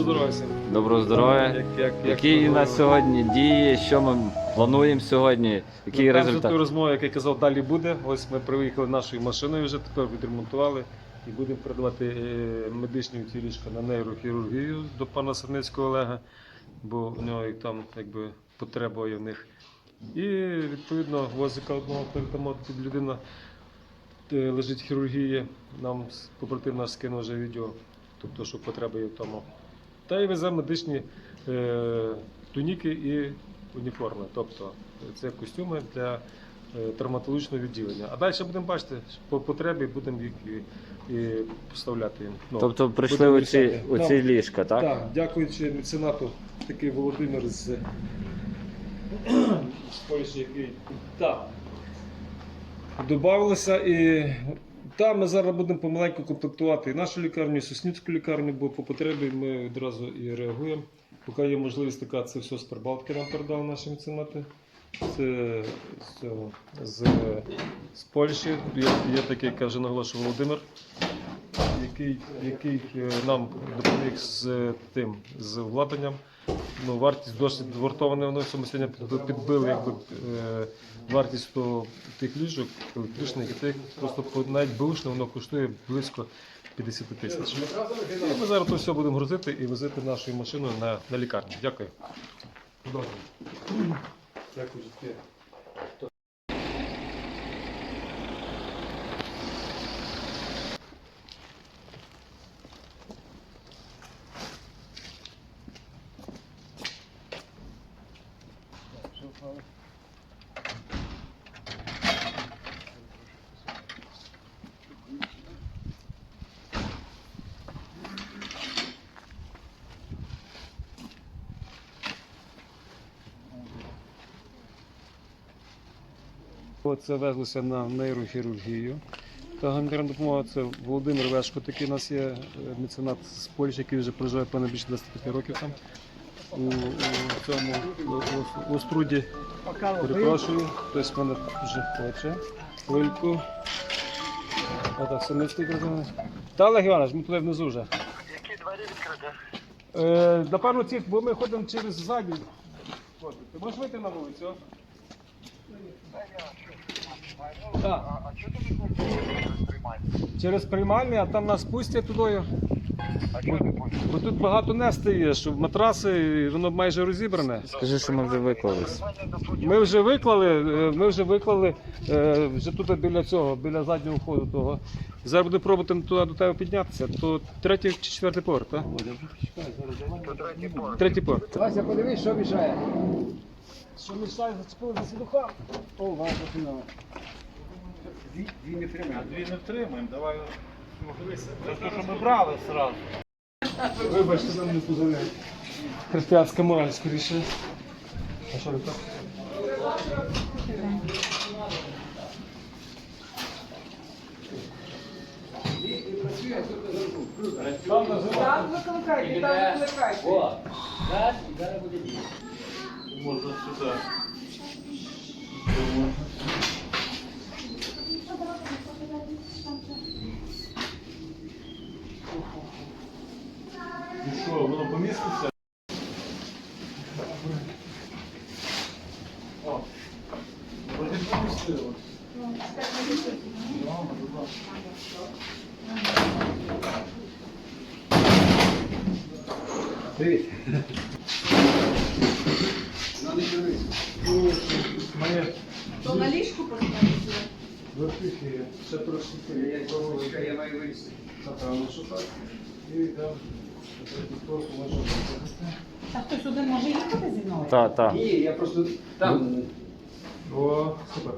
Доброго здоров'я всім. Доброго здоров'я. Як, як, як Які у нас сьогодні дії, що ми плануємо сьогодні, який Ну, результат? ту розмову, як я казав, далі буде. Ось ми приїхали нашою машиною вже тепер відремонтували і будемо передавати е, медичні ці на нейрохірургію до пана Сарницького Олега, бо у нього і там якби потреба є в них. І відповідно возика одного передамо під людина е, лежить хірургія. Нам с- побратим наш скинув вже відео, тобто, що потреба є в тому. Та й везе медичні е, туніки і уніформи. Тобто це костюми для е, травматологічного відділення. А далі будемо бачити, по потребі будемо їх і, і поставляти їм. Ну, Тобто прийшли оці, оці ліжка, так? так, дякуючи меценату, такий Володимир з, Польщі, який так, додавалося. І там ми зараз будемо помаленьку комплектувати і нашу лікарню, і Соснівську лікарню, бо по потребі ми одразу і реагуємо. Поки є можливість така, це все з Прибалтики нам передали наші меценати. Це з, з, з Польщі. Є, є такий, каже, наголошував, Володимир який, який е, нам допоміг з е, тим з владанням. Ну, вартість досить вартована, воно сьогодні підбили якби, е, вартість того, тих ліжок електричних тих просто навіть бушне воно коштує близько 50 тисяч. І ми зараз то все будемо грузити і возити нашою машиною на, на лікарню. Дякую. Дякую, Це везлося на нейрохірургію. Та гуманітарна допомога це Володимир Вешко, такий у нас є е, меценат з Польщі, який вже проживає понад більше 25 років там. У, у цьому у, у, Оструді. Перепрошую, хтось мене вже хоче. Хвильку. А так, Синицький казав. Та Олег Іванович, ми туди внизу вже. Які двері відкриті? Е, напевно, ці, бо ми ходимо через задній. От, Ти можеш вийти на вулицю? Так. А, а чого ти не хочеш приймати? Через приймальні, а там нас пустять туди. А чого не хочеш? Бо тут багато нести є, що матраси, і воно майже розібране. Скажи, що ми вже виклались. Ми вже виклали, е, ми вже виклали е, вже тут біля цього, біля заднього входу того. Зараз буду пробувати туди до тебе піднятися. То третій чи четвертий поверх, так? Третій поверх. Вася, подивись, що мішає. Що мішає, зачепили за сідуха? О, Вася, починала. Дві, дві не тримає. Дві не втримаємо, давай. Це те, що ми брали зразу. Вибачте, нам не дозволяють. Християнська мораль скоріше. А що так? Там викликайте, там викликайте. Можна сюди. Ну що, воно поміститься? О, вроді помістилось. Привіт. Ну, не дивись. То на ліжку поставити? випихи, ще трошки Я, я маю що. І там поверх можна виходити. А хтось один може їхати зі мною? Так, так. Ні, я просто там. О, супер.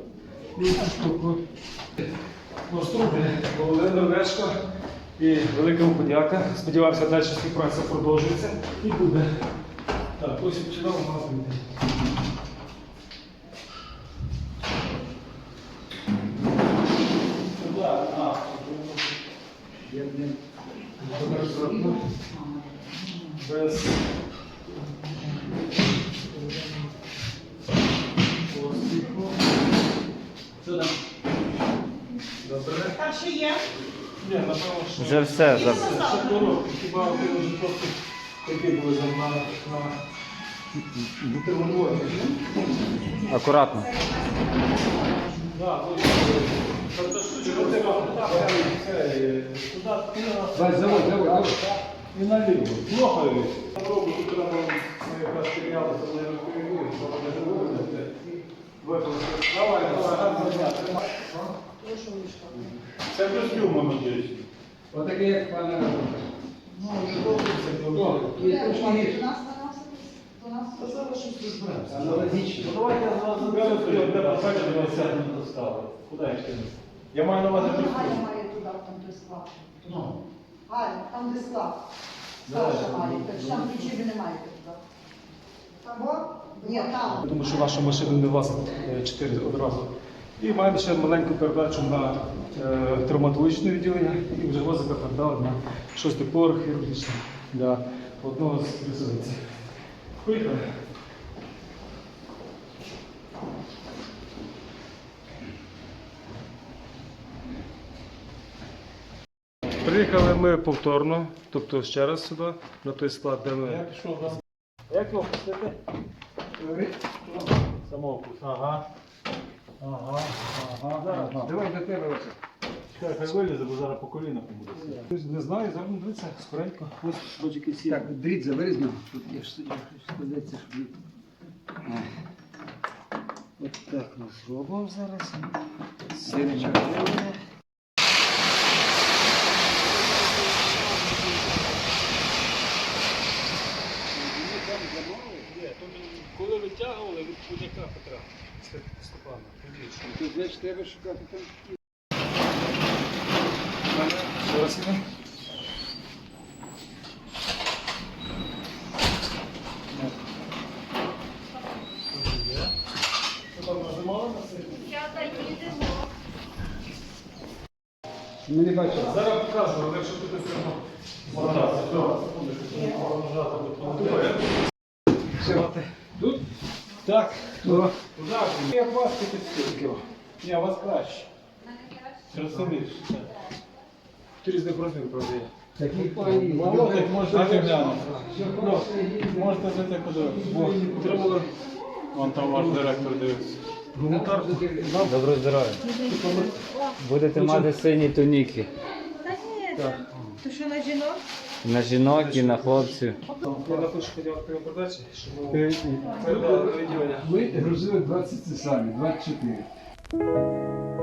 Наступне Володимир. І велика подяка. Сподівався, далі співпраця продовжується і буде. Так, ось і починав у нас бути. Без поспіху. Добре. Там ще є. Ні, напевно, що. Вже все. за- Ще коробки, хіба ти вже просто Такі були за на, бутерброди. Акуратно. Давай, заводь, заводь. І наліво. Плохо є. Попробуй, тут треба ми якраз стріляли, то вони розповіли, що вони не. Викликали. Давай, давай, гарно зняти. Це костюм, надіюсь. Отакий, як пане. Ну, вже добре. До нас. Аналогічно. Давайте я зразу заберу, до вас сядемо доставити. Куди я ще не? Я маю на увазі Галя має туди, там той склад. Ну, Галя, там де склад. Так що там ключі ви не маєте туди. Того? Ні, там. Тому що наша машина не влазить е, чотири одразу. І маємо ще маленьку передачу на е, травматологічне відділення і вже возика передали на шостий поверх хірургічний для одного з присутниць. Поїхали. Приїхали ми повторно, тобто ще раз сюди, на той склад, де ми. Я пішов Як його пустити? Самовкус. Ага. Ага. Ага. Ага. Давай до тебе оце. Чекай, хай вилізе, бо зараз по колінах буде. Хтось Не знаю, зараз ну, дивіться, скоренько. Ось рочики всі. Так, дріт нього. Тут є ж складеться, щоб... От так ми зробимо зараз. Коли витягували від будь-яка Петра Степана, Тут значить треба шукати там. Ми не бачимо. Зараз показую, але якщо тут не треба. Тут? Так. Як вас таки Ні, у вас краще. Ти різних розмірів продає. Молодець, можете глянути. Ну, Можете зайти подивитися. Бо Треба Вон там ваш директор дивиться. гуманітарку. Доброго здоров'я. Будете мати сині туніки. Та ні, то що на жінок? На жінок і на хлопців. Я напишу подякувати передачі, щоб. Ми грузили 20 самі, 24.